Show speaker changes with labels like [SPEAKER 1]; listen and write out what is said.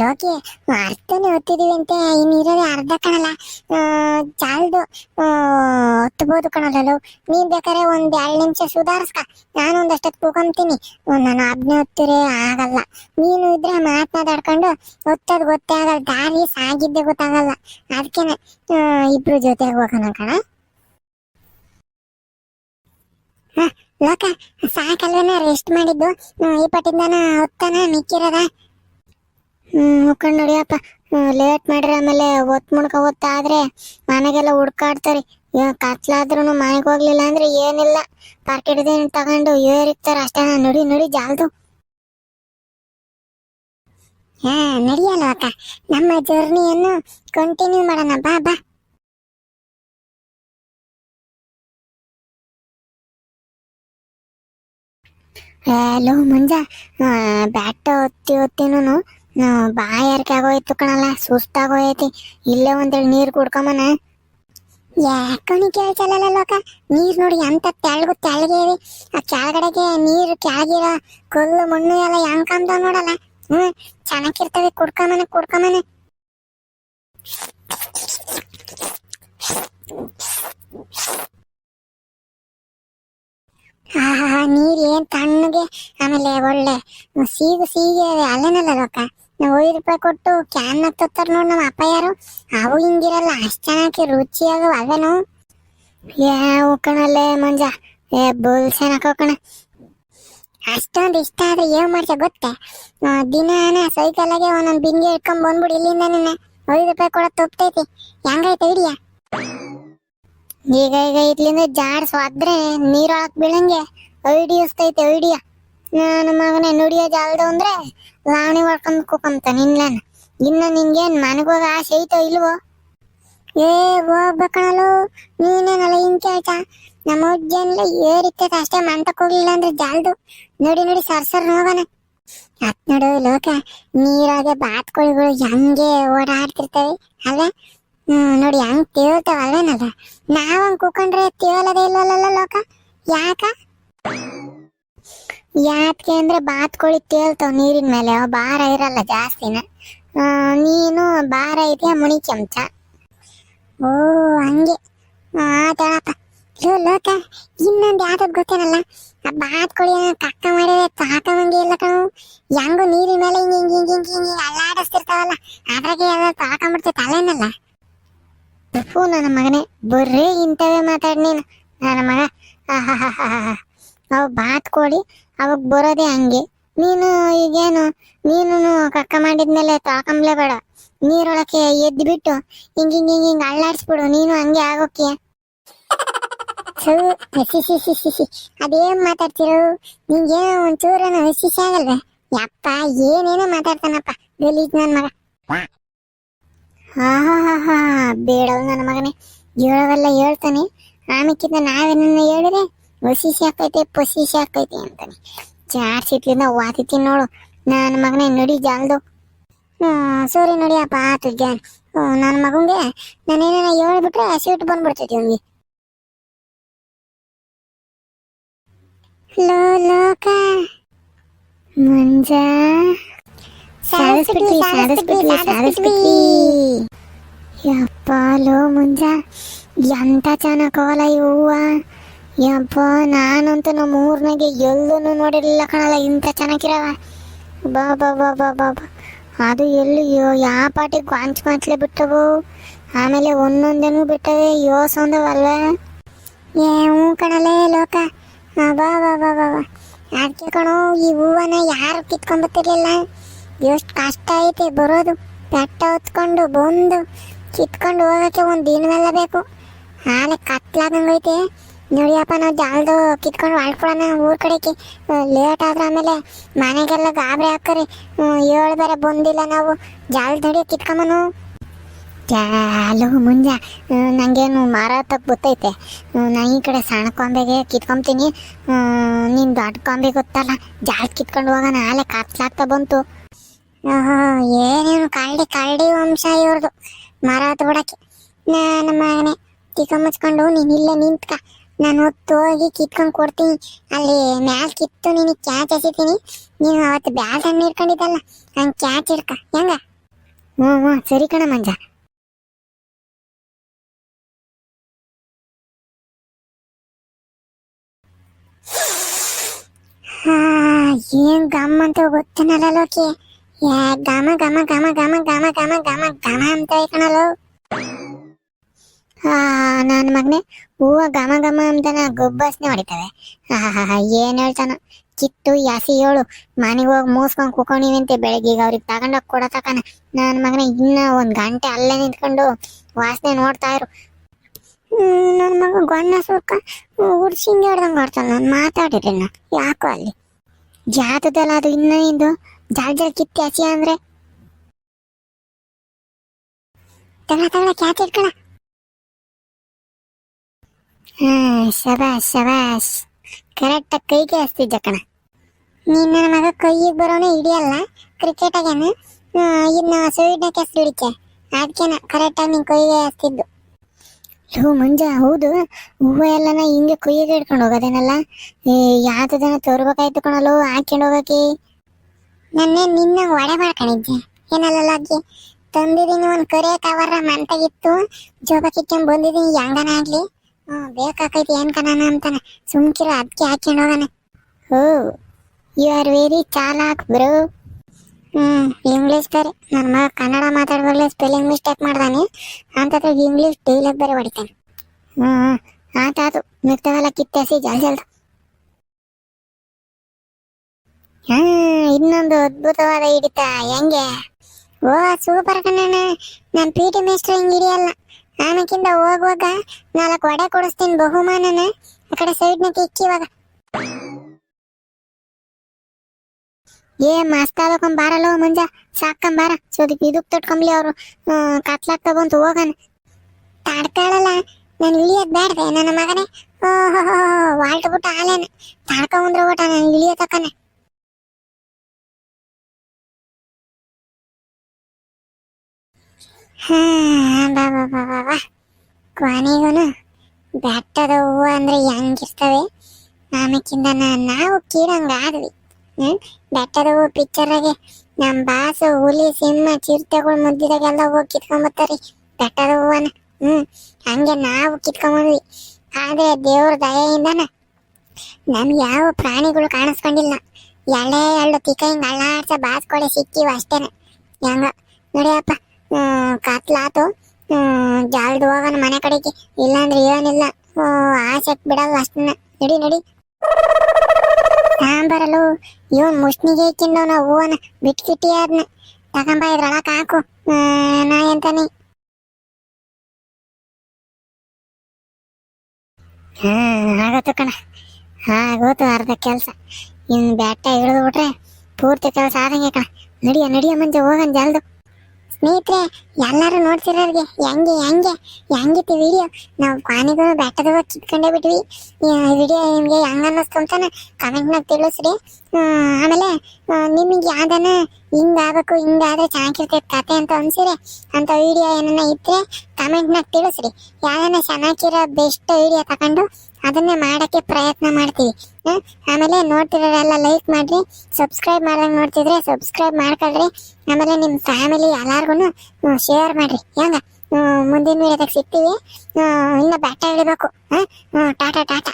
[SPEAKER 1] ಲೋಕಿ ಅರ್ಥನೇ ಓದ್ತಿದೀವಿ ಅಂತೆ ಇನ್ನಿರೋದೇ ಅರ್ಧ ಕಣಲ್ಲ. ಚಾಲ್ದು ಹೊತ್ಬೋದು ಕಣಲ್ಲ ನೀನ್ ಬೇಕಾದ್ರೆ ಒಂದ್ ಎರಡು ನಿಮಿಷ ಸುಧಾರಿಸ್ಕ. ನಾನು ಒಂದಷ್ಟೊತ್ತು ಕೂಕೊಂತೀನಿ ನಾನು ಒಬ್ನೇ ಹೊತ್ತಿರೆ ಆಗಲ್ಲ. ನೀನು ಇದ್ರೆ ಮಾತನಾಡ್ಕೊಂಡು ಹೊತ್ತದ್ ಗೊತ್ತೇ ಆಗಲ್ಲ. ದಾರಿ ಸಾಗಿದ್ದೆ ಗೊತ್ತಾಗಲ್ಲ. ಅದಕ್ಕೇನೆ ಇಬ್ರು ಜೊತೆಗೆ ಹೋಗೋಣ ಕಣ. ಲೋಕ ಸಾಕಲ್ವೇನ ರೆಸ್ಟ್ ಮಾಡಿದ್ದು? ಈ ಪಟ್ಟಿಂದನ ಹೊತ್ತಾನ ಮಿಕ್ಕಿರದ? ಮುಖಂಡ್ ನಡಿಯಪ್ಪ. ಲೇಟ್ ಮಾಡ್ರಿ, ಆಮೇಲೆ ಒತ್ ಮುಡ್ಕ ಒತ್ತಾದ್ರೆ ಮನೆಗೆಲ್ಲ ಹುಡ್ಕಾಡ್ತಾರೆ. ಕತ್ಲಾದ್ರೂ ಮನೆಗೆ ಹೋಗ್ಲಿಲ್ಲ ಅಂದ್ರೆ ಏನಿಲ್ಲ. ಪಾರ್ಕೆಟ್ ತಗೊಂಡು ಏರಿತಾರ ಅಷ್ಟೇ ನಡಿ ನಡಿ, ಜಾಲ್ದು. ಹಾ, ನಡಿಯಲ್ಲ ಅಕ್ಕ. ನಮ್ಮ ಜರ್ನಿಯನ್ನು ಕಂಟಿನ್ಯೂ ಮಾಡೋಣ. ಬಾ ಬಾ. ಹಲೋ, ಮಂಜ. ಬ್ಯಾಟ್ ಒತ್ತಿ ಒತ್ತಿನೂ ಬಾಯಾರಿಕೆ ಆಗೋಯ್ತು ಕಣಲ್ಲ ಸುಸ್ತಾಗೋಯ್ತಿ ಇಲ್ಲೇ ಒಂದೇಳಿ ನೀರು ಕುಡ್ಕೊಂಬನ. ಯಾಕಣಿ ಕೇಳ್ಸಲ್ಲ ಲೋಕ ನೀರು ನೋಡಿ ಎಂತ ತೆಳಗು ತೆಳ್ಳಗೆ ಇವೆ ಆ ಕೆಳಗಡೆಗೆ ನೀರು ಕೆಳಗಿರೋ ಕಲ್ಲು, ಮಣ್ಣು ಎಲ್ಲ ಹೆಂಗ್ ನೋಡಲ್ಲ. ಹ್ಮ್ ಚೆನ್ನಾಗಿರ್ತವೆ ಕುಡ್ಕೊಂಬನೆ ಹಾ ನೀರ್ ಏನ್ ತಣ್ಣಗೆ, ಆಮೇಲೆ ಒಳ್ಳೆ, ಸೀಗು ಸೀಗೆ ಅಲ್ಲೇನಲ್ಲ ಲೋಕ? ನಾವು ಐದು ರೂಪಾಯಿ ಕೊಟ್ಟು ಕ್ಯಾನ್ ತರ್ತಾರ ನೋಡಿ ನಮ್ಮ ಅಪ್ಪ ಯಾರು? ಅವು ಹಿಂಗಿರಲ್ಲ, ಅಷ್ಟು ಚೆನ್ನಾಗಿ ರುಚಿಯಾಗ ಅವೇನು ಯಾವ ಕಣಲ್ಲೇ ಮಂಜ. ಏ ಬುಲ್ಸನ್ ಹಾಕೋಕಣ ಅಷ್ಟೊಂದು ಇಷ್ಟ ಆದ್ರೆ ಏನ್ ಮಾಡ್ಸ ಗೊತ್ತೆ? ದಿನಾನ ಸೈಕಲ್ಗೆ ಒಂದೊಂದ್ ಬಿಂಗೆ ಇಟ್ಕೊಂಡ್ ಬಂದ್ಬಿಡಿ ಇಲ್ಲಿಂದ ನಿನ್ನ. ಐದು ರೂಪಾಯಿ ಕೊಡೋ ತಪ್ತೈತಿ. ಹೆಂಗೈತೆ ಇಡಿಯ ಈಗ ಈಗ ಇದ್ಲಿಂದ ಜಾಡ್ಸ್ ಅದ್ರೆ ನೀರೊಳಕ್ ಬೀಳಂಗೆ ಐಡಿಯಸ್ತೈತೆ, ಐಡಿಯಾ. ನನ್ನ ಮಗನೇ ನುಡಿಯೋ ಜಾಲ್ದು ಅಂದ್ರೆ ಲಾವಣಿ ಮಾಡ್ಕೊಂಡ್ ಕೂಕಂತ ನಿನ್ಲನ. ಇನ್ನ ನಿಂಗೇನ್ ಮನೆಗೋಗ ಆಸೆ ಐತೋ ಇಲ್ವೋ? ಏ ಹೋಗ್ಬೇಕಣಲು ನೀನೇನಲ್ಲ ಹಿಂಗ್ ಕೇಳ್ತ? ನಮ್ಮ ಉಜ್ಜನ್ಲ ಏರಿರ್ತೈತೆ ಅಷ್ಟೇ ಮಂಟಕ್ ಹೋಗ್ಲಿಲ್ಲ ಅಂದ್ರೆ ಜಾಲ್ದು. ನೋಡಿ ನೋಡಿ, ಸರ್ ಸರ್ ನೋಗೋಣ ಅತ್ ನೋಡು, ಲೋಕ, ನೀರಾಗೆ ಬಾತ್ಕೋಳಿಗಳು ಹೆಂಗೆ ಓಡಾಡ್ತಿರ್ತವೆ ಹ್ಮ್, ನೋಡಿ, ಹಂಗ್ ತೇಳ್ತಾವ ಅಲ್ವೇನಲ್ಲ ನಾವಂಗ್ ಕೂಕೊಂಡ್ರೆ ತೇಳದೇ ಇಲ್ವಲ್ಲ ಲೋಕ? ಯಾಕ? ಯಾಕೆ ಅಂದ್ರೆ ಬಾತ್ಕೋಳಿ ತೇಲ್ತಾವ ನೀರಿನ ಮೇಲೆ. ಅವು ಭಾರ ಇರಲ್ಲ ಜಾಸ್ತಿನ. ನೀನು ಭಾರ ಇದೆಯಾ ಮುಣಿ ಚಮಚ? ಓ, ಹಂಗೆ. ಲೋಕ, ಇನ್ನೊಂದು ಯಾತದ್ ಗೊತ್ತೇನಲ್ಲ? ಆ ಬಾತ್ಕೋಳಿ ಕಕ್ಕ ಮಾಡಿದ್ರೆ ತಾಕವಂಗೆ ಇಲ್ಲ ಕಣು. ಹೆಂಗು ನೀರಿನ ಮೇಲೆ ಹಿಂಗೆ ಹಿಂಗೆ ಹಿಂಗೆ ಹಿಂಗೆ ಹಿಂಗೆ ಅಲ್ಲಾಡಿಸ್ತಿರ್ತಾವಲ್ಲ. ಅದ್ರಾಗೆ ಯಾವ್ದು ತಾಕೊಂಡ್ಬಿಡ್ತೈತೆ ತಲೆನಲ್ಲ. ತಪ್ಪು ನನ್ನ ಮಗನೇ. ಬರ್ರಿ ಇಂಥವೇ ಮಾತಾಡ್ ನೀನು. ನನ್ನ ಮಗ. ಆಹಾಹಾಹಾಹಾ. ಅವು ಬಾತ್ಕೋಳಿ ಅವಾಗ ಬರೋದೇ ಹಂಗೆ. ನೀನು ಈಗೇನು ನೀನು ಕಕ್ಕ ಮಾಡಿದ್ಮೇಲೆ ತಾಕಂಬ್ಲೇಬೇಡ ನೀರೊಳಕ್ಕೆ ಎದ್ದು ಬಿಟ್ಟು ಹಿಂಗ ಹಿಂಗ ಹಿಂಗ್ ಹಿಂಗ್ ನೀನು ಹಂಗೆ ಆಗೋಕೆ. ಅದೇನ್ ಮಾತಾಡ್ತಿರೋ? ನಿಂಗೇನೋ ಒಂಚೂರನ ಶಿಶಿ ಆಗಲ್ವೇ? ಯಪ್ಪ, ಏನೇನೋ ಮಾತಾಡ್ತಾನಪ್ಪ. ಗಲೀಜ್ ನನ್ ಮಗ. ಹಾ ಹಾ ಹಾ ಹಾ ನನ್ನ ಮಗನೇ. ಹೇಳೋವೆಲ್ಲ ಹೇಳ್ತಾನೆ. ಆಮೇಕಿಂತ ನಾವೇನನ್ನ ಹೇಳಿದ್ರೆ ಒಸಿಸಿ ಹಾಕೈತೆ ಪೊಸಿಸಿ ಹಾಕೈತೆ ಅಂತಾನೆ ಜಾಡ್ಸಿಟ್ಲಿಂದ ವಾತಿತೀನಿ ನೋಡು ನನ್ನ ಮಗನೇ ನಡಿ ಜಾಲ್ದು ಸೋರಿ ನಡಿಯಪ್ಪ ಆತು ಜಾನ್ ನನ್ನ ಮಗಂಗೆ ನಾನೇನ ಹೇಳ್ಬಿಟ್ರೆ ಸಿಟ್ಟು ಬಂದ್ಬಿಡ್ತೈತಿ ಅವ್ನಿಗೆ ಲೋ ಲೋಕ ಮಂಜ ಸಾಧಿಸ್ಬಿಟ್ವಿ ಸಾಧಿಸ್ಬಿಟ್ವಿ ಸಾಧಿಸ್ಬಿಟ್ವಿ ಯಪ್ಪ ಲೋ ಮುಂಜ ಎಂತ ಚೆನ್ನಾಗವಲ್ಲ ಈ ಹೂವ ಯಪ್ಪ ನಾನಂತೂ ನಮ್ಮ ಊರ್ನಾಗೆ ಎಲ್ಲೂ ನೋಡಿರಲಿಲ್ಲ ಕಣಲ್ಲ, ಇಂಥ ಚೆನ್ನಾಗಿರವ. ಬಾ ಬಾ ಬಾ ಬಾ ಬಾ ಬಾ. ಅದು ಎಲ್ಲಿ ಯೋ- ಯಾವ ಪಾಟಿ ಗಾಂಚ್ ಗಾಂಚ್ಲೆ ಬಿಟ್ಟವು? ಆಮೇಲೆ ಒಂದೊಂದೇನು ಬಿಟ್ಟವೆ ಯೋಸೊಂದವಲ್ವ ಏ, ಹ್ಞೂ ಕಣಲೇ ಲೋಕ. ಬಾ ಬಾ ಬಾ ಬಾ ಬಾ. ಅದಕ್ಕೆ ಕಣೋ, ಈ ಹೂವನ ಯಾರು ಕಿತ್ಕೊಂಬತ್ತಿರ್ಲಿಲ್ಲ ಎಷ್ಟು ಕಷ್ಟ ಐತೆ, ಬರೋದು. ಬೆಟ್ಟ ಹೊತ್ಕೊಂಡು ಬಂದು ಕಿತ್ಕೊಂಡು ಹೋಗೋಕ್ಕೆ ಒಂದು ದಿನವೆಲ್ಲ ಬೇಕು. ಆಲೆ ಕತ್ಲಾದಂಗೈತೆ. ನೋಡಿಯಪ್ಪ, ನಾವು ಜಾಲ್ದು ಕಿತ್ಕೊಂಡು ಹೊಳ್ಕೊಳೋಣ ಊರ್ ಕಡೆಗೆ ಲೇಟ್ ಆದ್ರೆ ಆಮೇಲೆ ಮನೆಗೆಲ್ಲ ಗಾಬರಿ ಹಾಕರಿ ಏಳು ಬೇರೆ ಬಂದಿಲ್ಲ ನಾವು. ಜಾಲ್ದು ದಡಿ ಕಿತ್ಕೊಂಬನು. ಜಾಲು ಮುಂಜ. ನಂಗೇನು ಮಾರಾಟಕ್ಕೆ ಗೊತ್ತೈತೆ ನಾ ಈ ಕಡೆ ಸಣ್ಣ ಕೊಂಬೆಗೆ ಕಿತ್ಕೊಂತೀನಿ ನೀನು ದೊಡ್ಡ ಕೊಂಬೆ ಗೊತ್ತಲ್ಲ? ಜಾಲ್ ಕಿತ್ಕೊಂಡು ಹೋಗೋಣ, ಆಲೆ ಕತ್ಲಾಗ್ತಾ ಬಂತು. ಏನೇನು ಕರಡಿ ಕರಡಿ ವಂಶ ಇವ್ರದು. ಮಾರಾಟ ಹತ್ತು ಬಿಡಕ್ಕೆ ಮನೆ ತಿಕ್ಕ ಮುಚ್ಕೊಂಡು ನೀನ್ ಇಲ್ಲೇ ನಿಂತ್ಕ. ನಾನು ಹೋಗಿ ಕಿತ್ಕೊಂಡ್ ಕೊಡ್ತೀನಿ. ಅಲ್ಲಿ ಮ್ಯಾಲ್ ಕಿತ್ತು ನೀನು ಕ್ಯಾಚ್ ಎಸಿತೀನಿ ನೀನು ಅವತ್ತು ಬ್ಯಾಟ್ ಹಣ್ಣು ಇಟ್ಕೊಂಡಿದ್ದಲ್ಲ ಹಂಗೆ ಕ್ಯಾಚ್ ಇಡ್ಕ ಹೆಂಗ? ಹ್ಞೂ ಹ್ಞೂ ಸರಿ ಕಣ ಮಂಜ. ಏನ್ ಗಮ್ ಅಂತ ಗೊತ್ತನಲ್ಲ ಲೋಕಿ. ಗಮ ಗಮ ಗಮ ಗಮ ಗಮ ಗಮ ಗಮ ಗಮ ಅಂತ ಕಣಲು ಹಾ ನನ್ನ ಮಗನೆ ಹೂವ ಘಮ ಘಮ ಅಂತನ ಗೊಬ್ಬಸ್ನೆ ಹೊಡಿತವೆ. ಆಹಾ ಏನ್ ಹೇಳ್ತಾನ. ಕಿತ್ತು, ಯಾಸಿ ಹೇಳು ಮನೆಗೆ ಹೋಗಿ ಮೂಸ್ಕೊಂಡ್ ಅಂತ ಬೆಳಗ್ಗೆ. ಈಗ ಅವ್ರಿಗೆ ತಗೊಂಡೋಗಿ ಕೊಡತಕನ ನನ್ನ ಮಗನ ಇನ್ನ ಒಂದ್ ಗಂಟೆ ಅಲ್ಲೇ ನಿಂತ್ಕೊಂಡು ವಾಸನೆ ನೋಡ್ತಾ ಇರು. ನನ್ನ ಮಗ ಗೊಣ್ಣ ಸುರ್ಕ ಉರ್ಸಿಂಗ್ ಹಿಡ್ದಂಗೆ ಹೊಡ್ತಾನೆ ನಾನು ನಾ ಯಾಕೋ ಅಲ್ಲಿ? ಜಾತದಲ್ಲ ಅದು ಇನ್ನ ಇಂದು ಜಾಲ್ ಜಾಲ್ ಕಿತ್ತು ಹಸಿ ಅಂದ್ರೆ? ತಗಳ ತಗಳ ಕ್ಯಾಚ್ ಇಟ್ಕೊಳ ಹಾ ಶಬಾಷ್ ಶಬಾಷ್. ಕರೆಕ್ಟ್ ಕೈಗೆ ಹಸ್ತಿದ್ದ ಕಣ. ನೀನ್ ನನ್ನ ಮಗ ಕೈಗೆ ಬರೋನೆ ಹಿಡಿಯಲ್ಲ? ಕ್ರಿಕೆಟ್ ಆಗೇನ ಇನ್ನು ಸೈಡ್ನ ಕೆಸ್ ಹಿಡಿಕೆ ಅದಕ್ಕೇನ ಕರೆಕ್ಟಾಗಿ ನಿನ್ ಕೈಗೆ ಹಸ್ತಿದ್ದು ಲೋ ಮಂಜ ಹೌದು. ಹೂವು ಎಲ್ಲನ ಹಿಂಗೆ ಕೈಗೆ ಹಿಡ್ಕೊಂಡು ಹೋಗೋದೇನಲ್ಲ? ಏ ಯಾವ್ದನ ತೋರ್ಬೇಕಾಯ್ತು ಕಣಲು ಹಾಕ್ಕೊಂಡು ಹೋಗಕ್ಕೆ ನನ್ನೇ ನಿನ್ನ ಒಡೆ ಮಾಡ್ಕೊಂಡಿದ್ದೆ. ಏನಲ್ಲ ಅಜ್ಜಿ ತಂದಿದ್ದೀನಿ ಒಂದು ಕರೆ ಕವರ ಮಂತಾಗಿತ್ತು ಜೋಬ ಕಿತ್ಕೊಂಡ್ ಬಂದಿದ್ದೀನಿ ಹೆಂಗನ ಆಗ್ಲಿ. ಹ್ಞೂ ಬೇಕಾಕೈತಿ ಏನ್ ಕಣನ ಅಂತಾನೆ. ಸುಮ್ಕಿರು ಅದಕ್ಕೆ ಹಾಕ್ಕೊಂಡು ಹೋಗೋಣ. ಓ ಯು ಆರ್ ವೆರಿ ಚಾಲಾಕ್ ಬ್ರೋ ಹ್ಮ್ ಇಂಗ್ಲೀಷ್ ಬೇರೆ. ನನ್ನ ಮಗ ಕನ್ನಡ ಮಾತಾಡುವಾಗಲೇ ಸ್ಪೆಲ್ಲಿಂಗ್ ಮಿಸ್ಟೇಕ್ ಮಾಡ್ದಾನೆ. ಅಂತ ಇಂಗ್ಲೀಷ್ ಡೈಲಾಗ್ ಬೇರೆ ಹೊಡಿತಾನೆ. ಹ್ಮ್ ಆತಾತು ಮಿಕ್ತವೆಲ್ಲ ಕಿತ್ತೆಸಿ ಜಲ್ ಜಲ್ದು ಹಾ, ಇನ್ನೊಂದು ಅದ್ಭುತವಾದ ಹಿಡಿತ. ಹೆಂಗೆ? ಓ ಸೂಪರ್ ಕಣ್ಣ ನಾನು ಪಿ ಟಿ ಮೇಸ್ಟ್ರು ಹಿಂಗೆ ಹಿಡಿಯಲ್ಲ. ಆಮೇಕಿಂದ ಹೋಗುವಾಗ ನಾಲ್ಕು ವಡೆ ಕೊಡಿಸ್ತೀನಿ ಬಹುಮಾನನ. ಆ ಕಡೆ ಸೈಡ್ನ ಇಕ್ಕಿವಾಗ. ಏ ಮಸ್ತ್ ಆದಕೊಂಡ್ ಬಾರಲ್ಲ ಮುಂಜ. ಸಾಕಂಬಾರ ಸೋದಕ್ಕೆ ಇದಕ್ ತೊಟ್ಕೊಂಬ್ಲಿ ಅವರು ಕತ್ಲಾಕ್ ತಗೊಂತ ಹೋಗನ್. ತಾಡ್ತಾಳಲ್ಲ. ನಾನು ಇಳಿಯೋದ್ ಬ್ಯಾಡ್ದೆ ನನ್ನ ಮಗನೇ. ಓಹೋ ವಾಲ್ಟ್ ಬಿಟ್ಟ ಆಲೇನ ತಾಡ್ಕೊಂಡ್ರೆ ಓಟ ನಾನು ಇಳಿಯೋ ತಕ್ಕನ. ಹಾ, ಬಾ ಬಾ ಬಾ ಬಾ ಬೆಟ್ಟದ ಹೂವು ಅಂದ್ರೆ ಹೆಂಗಿರ್ತವೆ? ಆಮೇಕಿಂದ ನಾವು ಕೀರಂಗ ಆದ್ವಿ. ಹ್ಮ್? ಬೆಟ್ಟದ ಹೂವು ಪಿಕ್ಚರಾಗೆ ನಮ್ ಬಾಸ ಹುಲಿ, ಸಿಂಹ ಚಿರತೆಗಳು ಮುದ್ದಿದಾಗೆಲ್ಲ ಹೋಗಿ ಕಿತ್ಕೊಂಬರ್ತಾರಿ ಬೆಟ್ಟದ ಹೂವನ, ಹ್ಮ್? ಹಂಗೆ ನಾವು ಕಿತ್ಕೊಂಬಂದ್ವಿ ಆದ್ರೆ ದೇವ್ರ ದಯೆಯಿಂದನ ನಮ್ಗೆ ಯಾವ ಪ್ರಾಣಿಗಳು ಕಾಣಿಸ್ಕೊಂಡಿಲ್ಲ. ಎಳೆ, ಎಳ್ಳು ತಿಕ್ಕ ಹಿಂಗ ಅಳ್ಳಾಡ್ಸ ಬಾಸ್ಕೊಳೆ ಸಿಕ್ಕಿವ ಅಷ್ಟೇನೆ. ಹೆಂಗ, ನೋಡಿಯಪ್ಪ ಕತ್ಲಾತು. ಜಾಲ್ದು ಹೋಗೋಣ ಮನೆ ಕಡೆಗೆ. ಇಲ್ಲಾಂದ್ರೆ ಏನಿಲ್ಲ. ಆಸೆಕ್ ಬಿಡಲ್ಲ ಅಷ್ಟನ್ನ. ನಡಿ ನಡಿ. ಸಾಂಬಾರಲು ಇವನ್ ಮುಷ್ಣಿಗೆ ಇಕ್ಕಿಂದವನ ಹೂವನ ಬಿಟ್ಕಿಟ್ಟಿ ಅದನ್ನ ತಗೊಂಬ ಇದ್ರೊಳಕ್ ಹಾಕು. ನಾ ಎಂತಾನೆ? ಹಾ, ಆಗತ್ತು ಕಣ. ಆಗೋತು ಅರ್ಧ ಕೆಲಸ. ಇನ್ ಬೆಟ್ಟ ಹಿಡಿದು ಬಿಟ್ರೆ ಪೂರ್ತಿ ಕೆಲಸ ಆದಂಗೆ ಕಣ. ನಡಿಯ ನಡಿಯ ಮಂಜೆ ಹೋಗನ್ ಜಲ್ದು ಸ್ನೇಹಿತರೆ, ಎಲ್ಲರೂ ನೋಡ್ತಿರೋರಿಗೆ ಹೆಂಗೆ ಹೆಂಗೆ ಹೆಂಗಿತ್ತು ವಿಡಿಯೋ ನಾವು ಪಾನಿಗೂ ಬೆಟ್ಟದ ಕಿತ್ಕೊಂಡೇ ಬಿಟ್ವಿ. ವಿಡಿಯೋ ನಿಮಗೆ ಹೆಂಗ ಅನ್ನಿಸ್ತು ಅಂತಾನೆ ಕಮೆಂಟ್ನಾಗ ತಿಳಿಸ್ರಿ. ಆಮೇಲೆ ನಿಮಗೆ ಯಾವ್ದಾನ ಹಿಂಗಾಗಬೇಕು ಹಿಂಗಾದ್ರೆ ಚೆನ್ನಾಗಿರ್ತೈತೆ ಕತೆ ಅಂತ ಅನ್ಸಿರಿ ಅಂತ ವಿಡಿಯೋ ಏನನ್ನ ಇದ್ರೆ ಕಮೆಂಟ್ನಾಗ ತಿಳಿಸ್ರಿ. ಯಾವ್ದಾನ ಚೆನ್ನಾಗಿರೋ ಬೆಸ್ಟ್ ವಿಡಿಯೋ ತಗೊಂಡು ಅದನ್ನೇ ಮಾಡೋಕ್ಕೆ ಪ್ರಯತ್ನ ಮಾಡ್ತೀವಿ. ಆಮೇಲೆ ನೋಡ್ತಿರೋರೆಲ್ಲ ಲೈಕ್ ಮಾಡ್ರಿ ಸಬ್ಸ್ಕ್ರೈಬ್ ಮಾಡ್ದಂಗೆ ನೋಡ್ತಿದ್ರೆ ಸಬ್ಸ್ಕ್ರೈಬ್ ಮಾಡ್ಕೊಳ್ರಿ. ಆಮೇಲೆ ನಿಮ್ಮ ಫ್ಯಾಮಿಲಿ ಎಲ್ಲಾರ್ಗು ಶೇರ್ ಮಾಡ್ರಿ. ಹೆಂಗ? ಮುಂದಿನ ವಿಡಿಯೋದಾಗ ಸಿಗ್ತೀವಿ. ಇನ್ನ ಬೆಟ್ಟ ಇಳಿಬೇಕು ಟಾಟಾ ಟಾಟಾ.